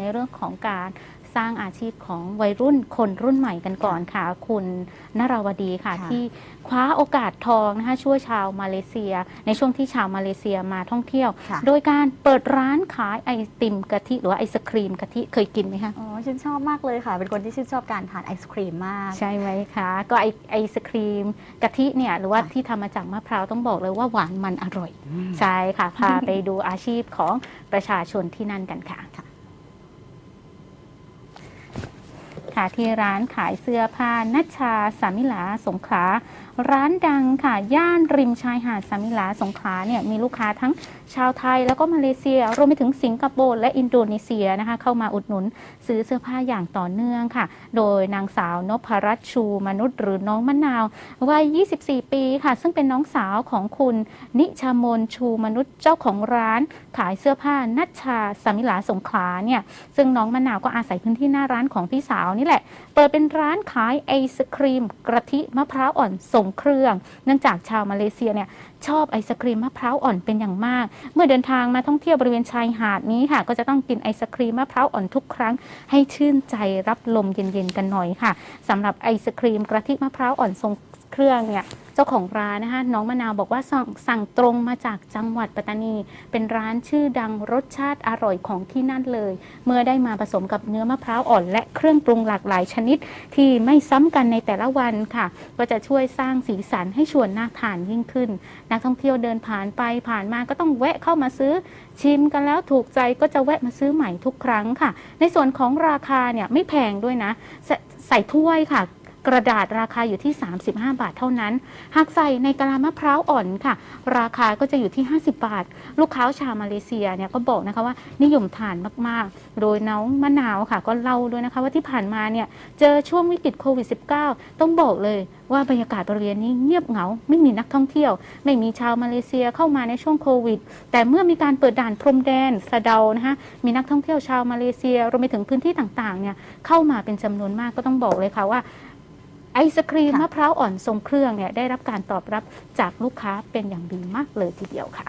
ในเรื่องของการสร้างอาชีพของวัยรุ่นคนรุ่นใหม่กันก่อนค่ะ คุณนราวดีค่ะค่ะ ที่คว้าโอกาสทองนะคะช่วยชาวมาเลเซีย ในช่วงที่ชาวมาเลเซียมาท่องเที่ยวค่ะโดยการเปิดร้านขายไอติมกะทิหรือว่าไอศครีมกะทิเคยกินไหมคะอ๋อฉันชอบมากเลยค่ะ เป็นคนที่ชื่นชอบการทานไอศครีมมาก ใช่ไหมคะก็ไอไอศครีมกะทิเนี่ยหรือว่าค่ะที่ทำมาจากมะพร้าวต้องบอกเลยว่าหวานมันอร่อย ใช่ค่ะพาไปดูอาชีพของประชาชนที่นั่นกันค่ะ ค่ะที่ร้านขายเสื้อผ้านัชชาสามิลาสงขลาร้านดังค่ะ ย่านริมชายหาดสามิลาสงขลาเนี่ยมีลูกค้าทั้งชาวไทยแล้วก็มาเลเซีย รวมไปถึงสิงคโปร์และอินโดนีเซียนะคะ เข้ามาอุดหนุนซื้อเสื้อผ้าอย่างต่อเนื่องค่ะ โดยนางสาวนพรัตชูมนุษย์หรือน้องมะนาววัย 24 ปีค่ะ ซึ่งเป็นน้องสาวของคุณนิชามนชูมนุษย์เจ้าของร้าน ขายเสื้อผ้านัชชาสามิลาสงขลาเนี่ยซึ่งน้องมะนาวก็อาศัยพื้นที่หน้าร้านของพี่สาวนี่แหละ เปิดเป็นร้านขายไอศครีมกระทิมะพร้าวอ่อนส่งเครื่อง เนื่องจากชาวมาเลเซียเนี่ยชอบไอศครีมมะพร้าวอ่อนเป็นอย่างมาก เมื่อเดินทางมาท่องเที่ยวบริเวณชายหาดนี้ค่ะ ก็จะต้องกินไอศครีมมะพร้าวอ่อนทุกครั้ง ให้ชื่นใจรับลมเย็นๆกันหน่อยค่ะสำหรับไอศครีมกระทิมะพร้าวอ่อนทรงเครื่องเนี่ยเจ้าของร้านนะคะน้องมะนาวบอกว่าสั่งสั่งตรงมาจากจังหวัดปัตตานี เป็นร้านชื่อดังรสชาติอร่อยของที่นั่นเลย เมื่อได้มาผสมกับเนื้อมะพร้าวอ่อน และเครื่องปรุงหลากหลายชนิด ที่ไม่ซ้ำกันในแต่ละวันค่ะ ก็จะช่วยสร้างสีสันให้ชวนน่าทานยิ่งขึ้น นักท่องเที่ยวเดินผ่านไปผ่านมาก็ต้องแวะเข้ามาซื้อ ชิมกันแล้วถูกใจก็จะแวะมาซื้อใหม่ทุกครั้งค่ะ ในส่วนของราคาเนี่ยไม่แพงด้วยนะใส่ถ้วยค่ะ กระดาษราคาอยู่ที่ 35 บาทเท่านั้น หากใส่ในกะลามะพร้าวอ่อนค่ะ ราคาก็จะอยู่ที่ 50 บาท ลูกค้าชาวมาเลเซียเนี่ยก็บอกนะคะว่านิยมทานมากๆ โดยน้องมะนาวค่ะ ก็เล่าด้วยนะคะว่าที่ผ่านมาเนี่ยเจอช่วงวิกฤตโควิด -19 ต้องบอกเลยว่าบรรยากาศบริเวณนี้เงียบเหงา ไม่มีนักท่องเที่ยว ไม่มีชาวมาเลเซียเข้ามาในช่วงโควิด แต่เมื่อมีการเปิดด่านพรมแดนสะเดานะคะมีนักท่องเที่ยวชาวมาเลเซียรวมไปถึงพื้นที่ต่างๆเนี่ยเข้ามาเป็นจำนวนมากก็ต้องบอกเลยค่ะว่า ไอศครีมค่ะมะพร้าวอ่อนทรงเครื่องเนี่ยได้รับการตอบรับจากลูกค้าเป็นอย่างดีมากเลยทีเดียวค่ะ